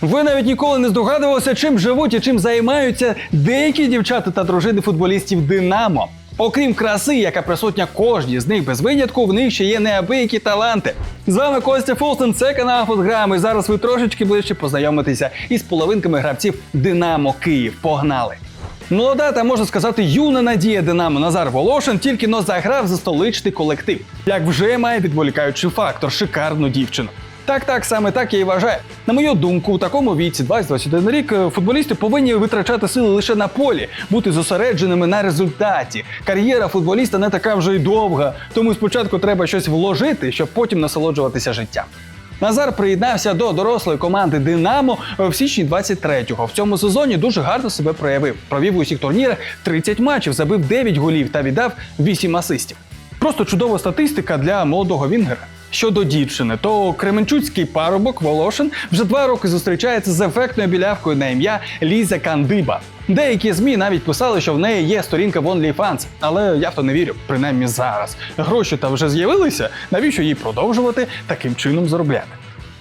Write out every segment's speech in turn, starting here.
Ви навіть ніколи не здогадувалися, чим живуть і чим займаються деякі дівчата та дружини футболістів Динамо. Окрім краси, яка присутня кожній з них без винятку, в них ще є неабиякі таланти. З вами Костя Фулстон, це канал Футграм. І зараз ви трошечки ближче познайомитеся із половинками гравців Динамо Київ. Погнали! Молода та можна сказати юна надія Динамо Назар Волошин тільки но заграв за столичний колектив. Як вже має відволікаючий фактор шикарну дівчину. Так, так, саме так я і вважаю. На мою думку, у такому віці, 20-21 рік, е, футболісти повинні витрачати сили лише на полі, бути зосередженими на результаті. Кар'єра футболіста не така вже й довга, тому спочатку треба щось вложити, щоб потім насолоджуватися життям. Назар приєднався до дорослої команди Динамо в січні 23-го. В цьому сезоні дуже гарно себе проявив. Провів у усіх турнірах 30 матчів, забив 9 голів та віддав 8 асистів. Просто чудова статистика для молодого Вінгера. Щодо дівчини, то кременчуцький парубок Волошин вже два роки зустрічається з ефектною білявкою на ім'я Ліза Кандиба. Деякі змі навіть писали, що в неї є сторінка в OnlyFans, але я в то не вірю, принаймні зараз. Гроші та вже з'явилися. Навіщо їй продовжувати таким чином заробляти?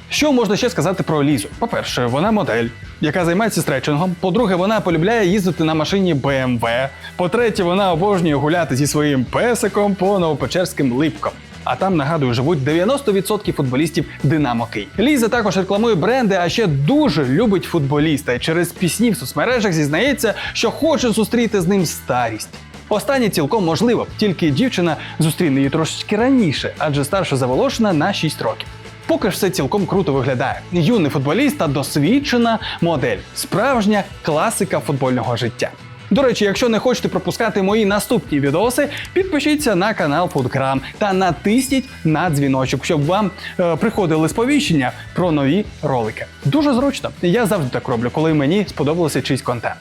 Що можна ще сказати про Лізу? По-перше, вона модель, яка займається стретчингом. По-друге, вона полюбляє їздити на машині BMW. По-третє, вона обожнює гуляти зі своїм песиком по новопечерським липкам. А там нагадую, живуть 90% футболістів Динамо Київ. Ліза також рекламує бренди, а ще дуже любить футболіста. І через пісні в соцмережах зізнається, що хоче зустріти з ним старість. Останнє цілком можливо, тільки дівчина зустріне її трошечки раніше, адже старша за Волошина на 6 років. Поки ж все цілком круто виглядає. Юний футболіст та досвідчена модель, справжня класика футбольного життя. До речі, якщо не хочете пропускати мої наступні відоси, підпишіться на канал Фудграм та натисніть на дзвіночок, щоб вам е, приходили сповіщення про нові ролики. Дуже зручно. Я завжди так роблю, коли мені сподобався чийсь контент.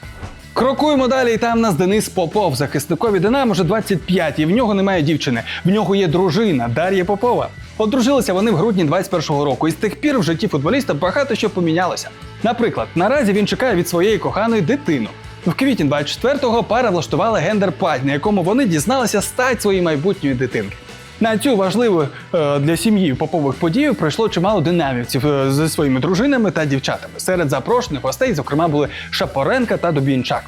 Крокуємо далі, і там нас Денис Попов, захисникові Динамо вже 25, і в нього немає дівчини. В нього є дружина Дар'я Попова. Одружилися вони в грудні 21-го року, і з тих пір в житті футболіста багато що помінялося. Наприклад, наразі він чекає від своєї коханої дитину. В квітні 24-го пара влаштувала гендер-паті, на якому вони дізналися стать своєї майбутньої дитинки. На цю важливу е, для сім'ї попових подію прийшло чимало динамівців е, зі своїми дружинами та дівчатами. Серед запрошених гостей, зокрема, були Шапоренка та Дубінчак.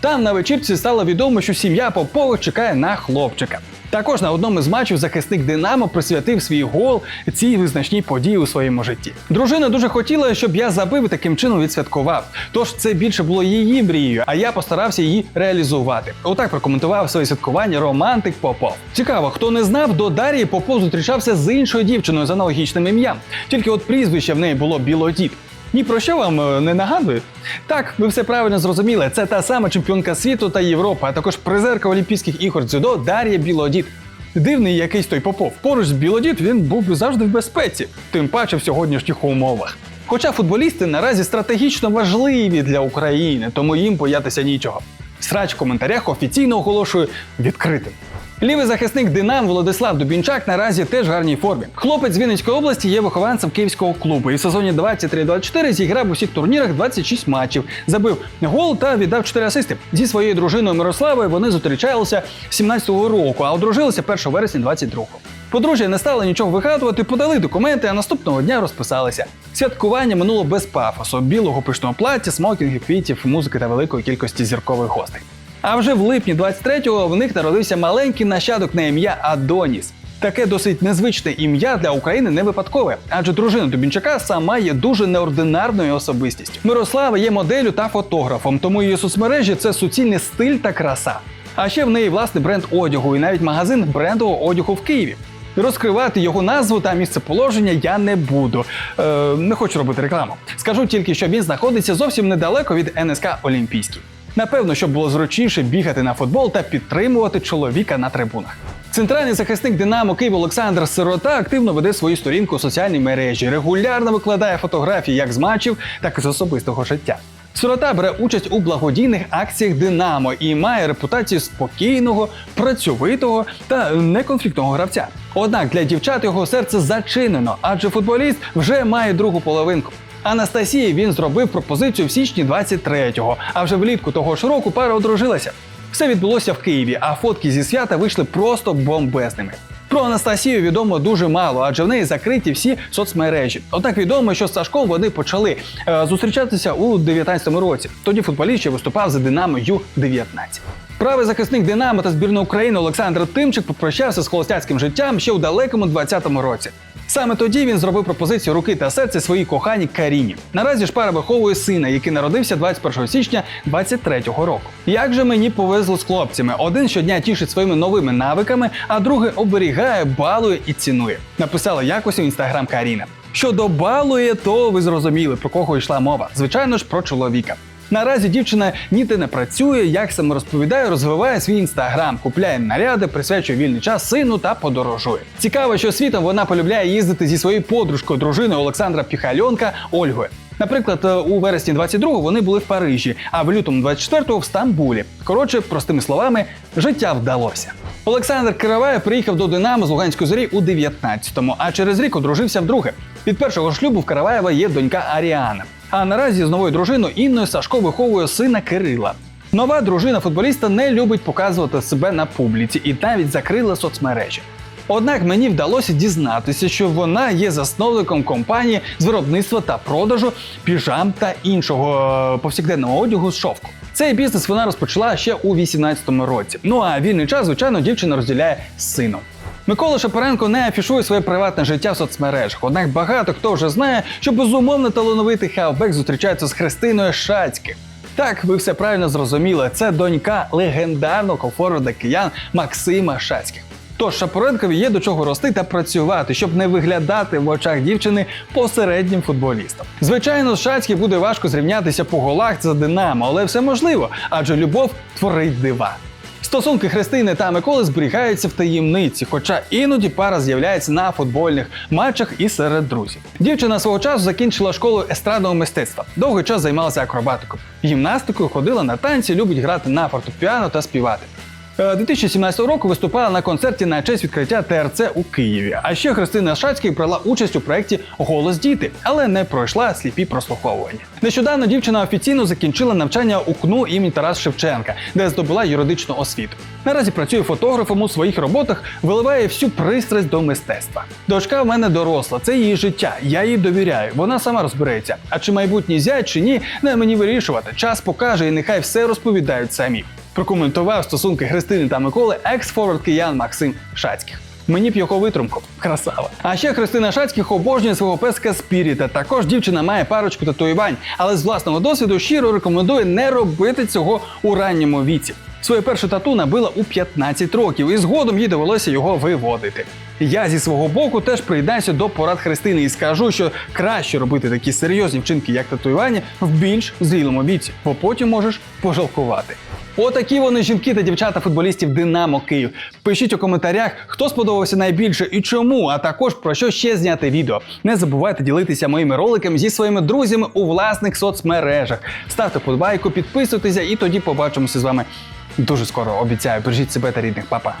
Там на вечірці стало відомо, що сім'я Попових чекає на хлопчика. Також на одному з матчів захисник Динамо присвятив свій гол цій визначній події у своєму житті. Дружина дуже хотіла, щоб я забив і таким чином відсвяткував. Тож це більше було її мрією, а я постарався її реалізувати. Отак прокоментував своє святкування романтик Попов. Цікаво, хто не знав, до Дар'ї Попов зустрічався з іншою дівчиною з аналогічним ім'ям. Тільки от прізвище в неї було Білодід. Ні про що вам е, не нагадує? Так, ви все правильно зрозуміли. Це та сама чемпіонка світу та Європи, а також призерка Олімпійських ігор дзюдо Дар'я Білодід. Дивний якийсь той Попов. Поруч з Білодід він був завжди в безпеці, тим паче в сьогоднішніх умовах. Хоча футболісти наразі стратегічно важливі для України, тому їм боятися нічого. Срач в коментарях офіційно оголошую відкритим. Лівий захисник Динам Володислав Дубінчак наразі теж в гарній формі. Хлопець з Вінницької області є вихованцем київського клубу і в сезоні 23-24 зіграв у всіх турнірах 26 матчів, забив гол та віддав 4 асисти. Зі своєю дружиною Мирославою вони зустрічалися 17-го року, а одружилися 1 вересня 22-го. Подружжя не стали нічого вигадувати, подали документи, а наступного дня розписалися. Святкування минуло без пафосу, білого пишного плаття, смокінгів, квітів, музики та великої кількості зіркових гостей. А вже в липні 23-го в них народився маленький нащадок на ім'я Адоніс. Таке досить незвичне ім'я для України не випадкове, адже дружина Дубінчака сама є дуже неординарною особистістю. Мирослава є моделлю та фотографом, тому її соцмережі це суцільний стиль та краса. А ще в неї власний бренд одягу і навіть магазин брендового одягу в Києві. Розкривати його назву та місцеположення я не буду. Е, не хочу робити рекламу. Скажу тільки, що він знаходиться зовсім недалеко від НСК Олімпійський. Напевно, щоб було зручніше бігати на футбол та підтримувати чоловіка на трибунах. Центральний захисник Динамо Київ Олександр Сирота активно веде свою сторінку у соціальній мережі, регулярно викладає фотографії як з матчів, так і з особистого життя. Сирота бере участь у благодійних акціях Динамо і має репутацію спокійного, працьовитого та неконфліктного гравця. Однак для дівчат його серце зачинено, адже футболіст вже має другу половинку. Анастасії він зробив пропозицію в січні 23-го, а вже влітку того ж року пара одружилася. Все відбулося в Києві, а фотки зі свята вийшли просто бомбезними. Про Анастасію відомо дуже мало, адже в неї закриті всі соцмережі. Однак відомо, що з Сашком вони почали е, зустрічатися у 19-му році. Тоді футболіст ще виступав за Динамо Ю-19. Правий захисник Динамо та збірної України Олександр Тимчик попрощався з холостяцьким життям ще у далекому 20-му році. Саме тоді він зробив пропозицію руки та серця своїй коханій Каріні. Наразі ж пара виховує сина, який народився 21 січня 23-го року. Як же мені повезло з хлопцями? Один щодня тішить своїми новими навиками, а другий оберігає, балує і цінує. Написала якось у інстаграм Каріна. Щодо балує, то ви зрозуміли, про кого йшла мова. Звичайно ж, про чоловіка. Наразі дівчина ніде не працює, як саме розповідає, розвиває свій інстаграм, купляє наряди, присвячує вільний час сину та подорожує. Цікаво, що світом вона полюбляє їздити зі своєю подружкою, дружиною Олександра Піхальонка Ольгою. Наприклад, у вересні 22-го вони були в Парижі, а в лютому 24-го в Стамбулі. Коротше, простими словами, життя вдалося. Олександр Кираваєв приїхав до Динамо з Луганської зорі у 19-му, а через рік одружився вдруге. Від першого шлюбу в Караваєва є донька Аріана. А наразі з новою дружиною Інною Сашко виховує сина Кирила. Нова дружина футболіста не любить показувати себе на публіці і навіть закрила соцмережі. Однак мені вдалося дізнатися, що вона є засновником компанії з виробництва та продажу піжам та іншого е, повсякденного одягу з шовку. Цей бізнес вона розпочала ще у 18-му році. Ну а вільний час, звичайно, дівчина розділяє з сином. Микола Шапаренко не афішує своє приватне життя в соцмережах. Однак багато хто вже знає, що безумовно талановитий хавбек зустрічається з Христиною Шацьких. Так, ви все правильно зрозуміли. Це донька легендарного форварда киян Максима Шацьких. Тож Шапоренкові є до чого рости та працювати, щоб не виглядати в очах дівчини посереднім футболістом. Звичайно, з Шацьких буде важко зрівнятися по голах за Динамо, але все можливо, адже любов творить дива. Стосунки Христини та Миколи зберігаються в таємниці, хоча іноді пара з'являється на футбольних матчах і серед друзів. Дівчина свого часу закінчила школу естрадного мистецтва. Довгий час займалася акробатикою, гімнастикою, ходила на танці, любить грати на фортепіано та співати. Е, 2017 року виступала на концерті на честь відкриття ТРЦ у Києві. А ще Христина Шацький брала участь у проєкті Голос діти, але не пройшла сліпі прослуховування. Нещодавно дівчина офіційно закінчила навчання у КНУ імені Тарас Шевченка, де здобула юридичну освіту. Наразі працює фотографом у своїх роботах, виливає всю пристрасть до мистецтва. Дочка в мене доросла, це її життя. Я їй довіряю. Вона сама розбереться. А чи майбутній зять чи ні, не мені вирішувати. Час покаже і нехай все розповідають самі прокоментував стосунки Христини та Миколи екс-форвард киян Максим Шацьких. Мені б його витримку. Красава. А ще Христина Шацьких обожнює свого песка Спіріта. Також дівчина має парочку татуювань, але з власного досвіду щиро рекомендує не робити цього у ранньому віці. Своє перше тату набила у 15 років, і згодом їй довелося його виводити. Я зі свого боку теж приєднаюся до порад Христини і скажу, що краще робити такі серйозні вчинки, як татуювання, в більш зрілому віці, бо потім можеш пожалкувати. Отакі вони жінки та дівчата футболістів Динамо Київ. Пишіть у коментарях, хто сподобався найбільше і чому, а також про що ще зняти відео. Не забувайте ділитися моїми роликами зі своїми друзями у власних соцмережах. Ставте подбайку, підписуйтеся, і тоді побачимося з вами дуже скоро. Обіцяю, бережіть себе та рідних, Па-па.